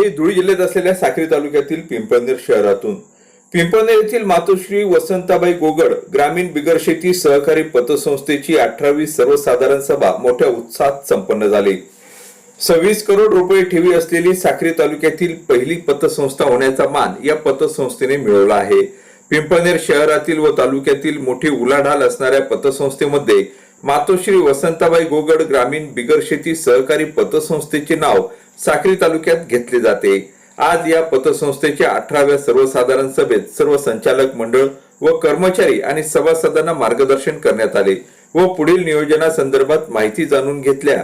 आहे धुळे जिल्ह्यात असलेल्या साक्री तालुक्यातील पिंपळनेर शहरातून. पिंपळनेर येथील मातोश्री वसंताबाई गोगड ग्रामीण बिगर शेती सहकारी पतसंस्थेची अठरावी सर्वसाधारण सभा मोठ्या उत्साहात संपन्न झाली. सव्वीस करोड रुपये ठेवी असलेली साक्री तालुक्यातील पहिली पतसंस्था होण्याचा मान या पतसंस्थेने मिळवला आहे. पिंपळनेर शहरातील व तालुक्यातील मोठी उलाढाल असणाऱ्या पतसंस्थेमध्ये मातोश्री वसंताबाई गोगड ग्रामीण बिगर शेती सहकारी पतसंस्थेचे नाव साक्री तालुक्यात घेतले जाते. आज या पतसंस्थेच्या अठराव्या सर्वसाधारण सभेत सर्व संचालक मंडळ व कर्मचारी आणि सभासदांना मार्गदर्शन करण्यात आले व पुढील नियोजनासंदर्भात माहिती जाणून घेतल्या.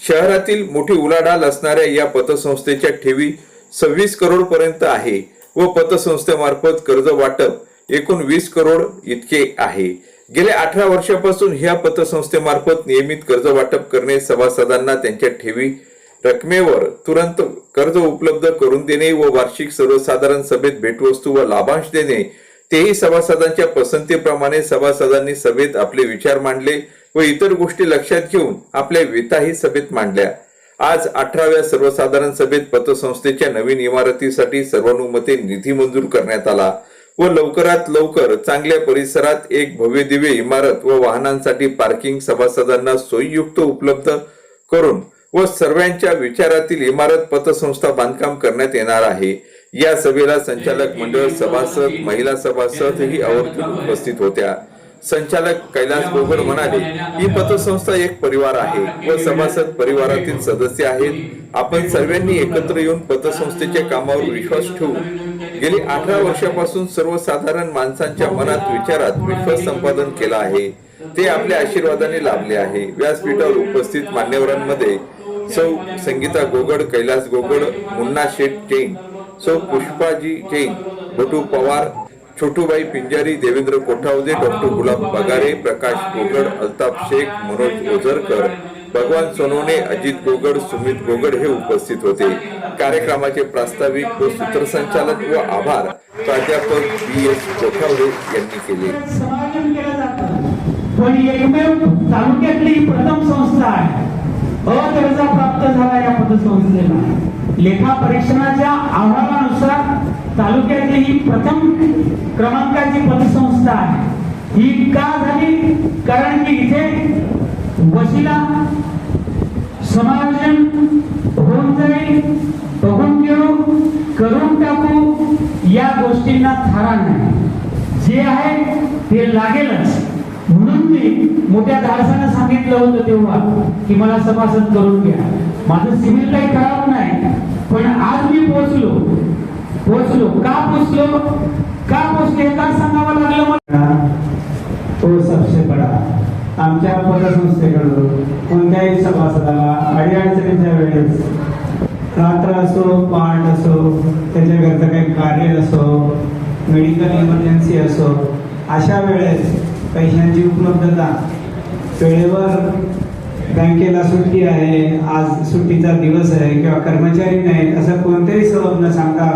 शहरातील मोठी उलाढाल असणाऱ्या या पतसंस्थेच्या ठेवी सव्वीस करोड पर्यंत आहे व पतसंस्थेमार्फत कर्ज वाटप एकूण वीस करोड इतके आहे. गेल्या अठरा वर्षापासून ह्या पतसंस्थेमार्फत नियमित कर्ज वाटप करणे सभासदांना त्यांच्या ठेवी रकमेवर तुरंत कर्ज उपलब्ध करून देणे व वार्षिक सर्वसाधारण सभेत भेटवस्तू व लाभांश देणे तेही सभासदांच्या पसंतीप्रमाणे सभासदांनी सभेत आपले विचार मांडले व इतर गोष्टी लक्षात घेऊन आपल्या व्यथाही सभेत मांडल्या. आज अठराव्या सर्वसाधारण सभेत पतसंस्थेच्या नवीन इमारतीसाठी सर्वानुमते निधी मंजूर करण्यात आला व लवकरात लवकर चांगल्या परिसरात एक भव्य दिव्य इमारत व वाहनांसाठी पार्किंग सभासदांना सोयीयुक्त उपलब्ध करून व सर्वांच्या विचारातील इमारत पतसंस्था बांधकाम करण्यात येणार आहे. या सभेला संचालक मंडळ सभासद महिला सभासद ही आवर्जून उपस्थित होत्या. संचालक कैलास गोगर म्हणाले ही पतसंस्था एक परिवार आहे व सभासद परिवारातील सदस्य आहेत. आपण सर्वांनी एकत्र येऊन पतसंस्थेच्या कामावर विश्वास ठेवू. गेली अठरा वर्षापासून सर्वसाधारण माणसांच्या मनात विचारात विश्वास संपादन केला आहे. ते आपल्या आशीर्वादाने लाभले आहे. व्यासपीठावर उपस्थित मान्यवरांमध्ये सौ संगीता गोगड कैलास गोगड मुन्ना शेठ जैन सौ पुष्पाजी जैन बटू पवार छोटूबाई पिंजारी देवेंद्र कोठावदे डॉक्टर गुलाब पगारे प्रकाश गोगड अल्ताफ शेख मनोज ओझरकर भगवान सोनवणे अजित गोगड सुमित गोगड हे उपस्थित होते. कार्यक्रमाचे प्रास्ताविक व सूत्रसंचालक व आभार प्राध्यापक बी एस कोठावदे यांनी केले. पण एकमेव तालुक्यातली प्रथम संस्था आहे. दर्जा प्राप्त झाला या पतसंस्थेला लेखा परीक्षणाच्या अहवालानुसार तालुक्यातली ही प्रथम क्रमांकाची पतसंस्था आहे. ही का झाली? कारण की इथे वशिला समायोजन होऊन जाईल. बघून घेऊ करून टाकू. या गोष्टींना थारा नाही. जे आहे ते लागेलच. म्हणून मी मोठ्या धाडसानं सांगितलं होतं तेव्हा की मला सभासद करून घ्या. माझं सिव्हिल काही खराब नाही पण आज मी पोहोचलो. पोहोचलो. का पोहोचलो? का पोहोचले? का सांगावं लागलं मला? तो सबसे बडा. आमच्या पदसंस्थेकडून कोणत्याही सभासदाला अडीअडचणीच्या वेळेस रात्र असो पहाट असो त्याच्या घरचं काही कार्य असो मेडिकल इमर्जन्सी असो अशा वेळेस पैशांची उपलब्धता वेळेवर बँकेला सुट्टी आहे आज सुट्टीचा दिवस आहे किंवा कर्मचारी नाहीत असं कोणतेही सबब न सांगता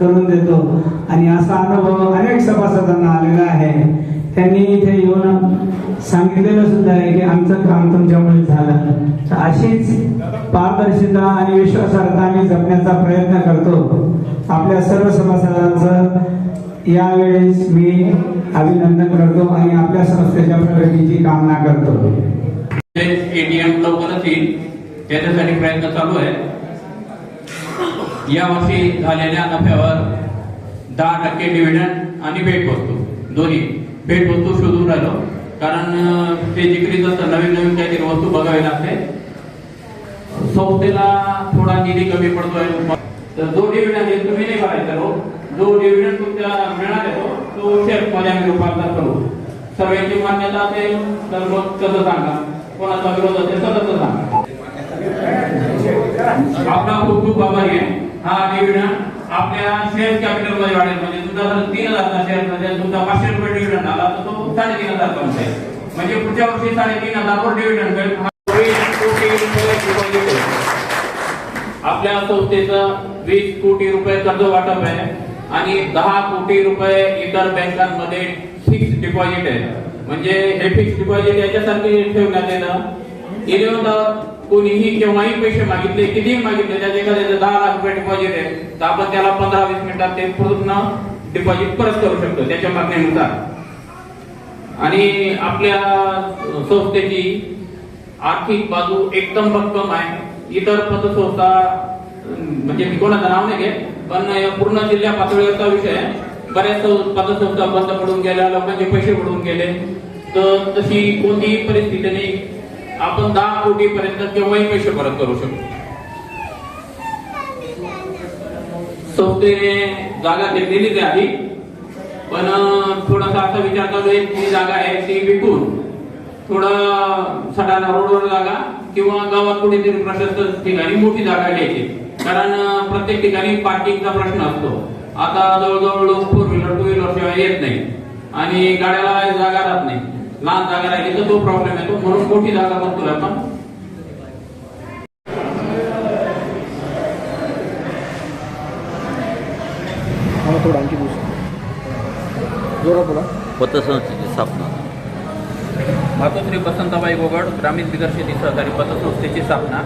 करून देतो. आणि असा अनुभव अनेक सभासदांना आलेला आहे. त्यांनी इथे येऊन सांगितलेलं सुद्धा आहे की आमचं काम तुमच्यामुळे झालं. तर अशीच पारदर्शिता आणि विश्वासार्हता आम्ही जपण्याचा प्रयत्न करतो. आपल्या सर्व सभासदांचं यावेळेस मी अभिनंदन करतो आणि आपल्या संस्थेच्या प्रगतीची कामना करतो. एटीएम लवकरच येईल. त्याच्यासाठी प्रयत्न चालू आहे. या वर्षी झालेल्या नफ्यावर दहा टक्के डिव्हिडंड आणि भेटवस्तू दोन्ही. भेटवस्तू शोधून राहिलो. कारण ते जिकडे जातं नवीन नवीन काहीतरी वस्तू बघावी लागते. संस्थेला थोडा निधी कमी पडतोय. तर जो डिव्हिडंड आहे तुम्ही नाही भरायचा हो. जो डिव्हिडंड तुमच्या मिळणार आहे तो शेअरमध्ये आम्ही रूपांतर करू. सगळ्यांची मान्यता असेल तर मग तसं सांगा. कोणाचा विरोध असेल तर तसं सांगा. आपला खूप खूप आभारी आहे. हा डिव्हिडंड आपल्या शेअर कॅपिटलमध्ये वाढेल. म्हणजे तुमचा जर तीन हजारचा शेअरमध्ये तुमचा पाचशे रुपये डिव्हिडंड आला तर तो साडेतीन हजार पर्यंत आहे. म्हणजे पुढच्या वर्षी साडेतीन हजारवर डिव्हिडंड मिळेल आपल्या संस्थेचं वीस कोटी रुपये कर्ज वाटप आहे. आणि दहा कोटी रुपये इतर बँकांमध्ये फिक्स डिपॉझिट आहे. म्हणजे हे फिक्स डिपॉझिट याच्यासाठी ठेवण्यात येतं. होतं कोणीही केव्हाही पैसे मागितले कितीही मागितले त्याच्या एखाद्याचं दहा लाख रुपये डिपॉझिट आहे तर आपण त्याला पंधरा वीस मिनिटात ते पूर्ण डिपॉझिट परत करू शकतो त्याच्या मागणीनुसार. आणि आपल्या संस्थेची आर्थिक बाजू एकदम भक्कम आहे. इतर पतसंस्था म्हणजे मी कोणाचं नाव नाही घेत पण या पूर्ण जिल्ह्या पातळीवरचा विषय आहे. बऱ्याच सं- पतसंस्था बंद पडून गेल्या लोकांचे पैसे बुडून गेले. तर तशी कोणतीही परिस्थिती नाही. आपण दहा कोटी पर्यंत केव्हाही पैसे परत करू शकतो. संस्थेने जागा घेतलेलीच आहे आधी. पण थोडासा असा विचार चालू आहे ती जागा आहे ती विकून थोडं सडाणा रोडवर जागा किंवा गावात कुठेतरी प्रशस्त ठिकाणी मोठी जागा घ्यायची. कारण प्रत्येक ठिकाणी पार्किंगचा प्रश्न असतो. आता जवळजवळ लोक फोर व्हीलर टू व्हीलर शिवाय येत नाही. आणि गाड्याला जागा राहत नाही. लहान जागा राहिली तर तो प्रॉब्लेम येतो. म्हणून मोठी जागा बघतोय आपण. थोडं आणखी बोला. पतसंस्थेची स्थापना. मातोश्री बसंताबाई गोगड ग्रामीण बिगर शेती सहकारी पतसंस्थेची स्थापना.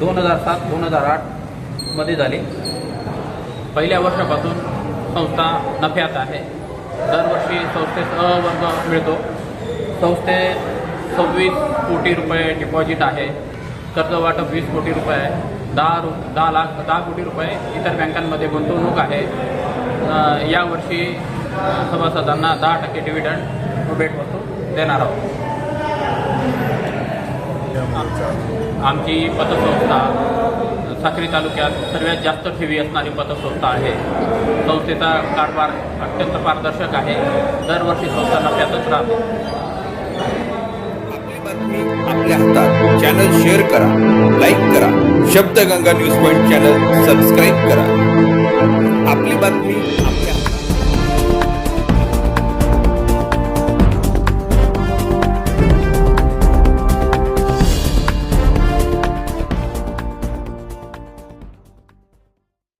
दोन हजार सात दोन हजार आठमध्ये झाले झाली. पहिल्या वर्षापासून संस्था नफ्यात आहे. दरवर्षी संस्थेत अ वर्ग मिळतो. संस्थेत सव्वीस कोटी रुपये डिपॉझिट आहे. कर्ज वाटप वीस कोटी रुपये आहे. दहा रु दहा लाख दहा कोटी रुपये इतर बँकांमध्ये गुंतवणूक आहे. यावर्षी सभासदांना दहा टक्के डिव्हिडंड भेटवस्तू देणार आहोत. आमची. पतसंस्था साक्री तालुक्यात सर्वात जास्त ठेवी असणारी पतसंस्था आहे. संस्थेचा कारभार अत्यंत पारदर्शक आहे. दरवर्षी संस्था नफ्यातच राहते. आपली बातमी आपल्या हातात. चॅनल शेअर करा लाईक करा. Shabdganga news point channel subscribe करा. आपली बातमी